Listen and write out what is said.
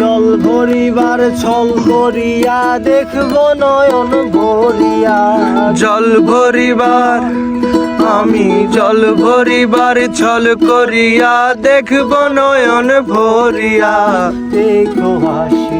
জল ভরিবার ছল করিয়া দেখব নয়ন ভরিয়া। জল ভরিবার আমি জল ভরিবার ছল করিয়া দেখব নয়ন ভরিয়া। দেখো আসিয়া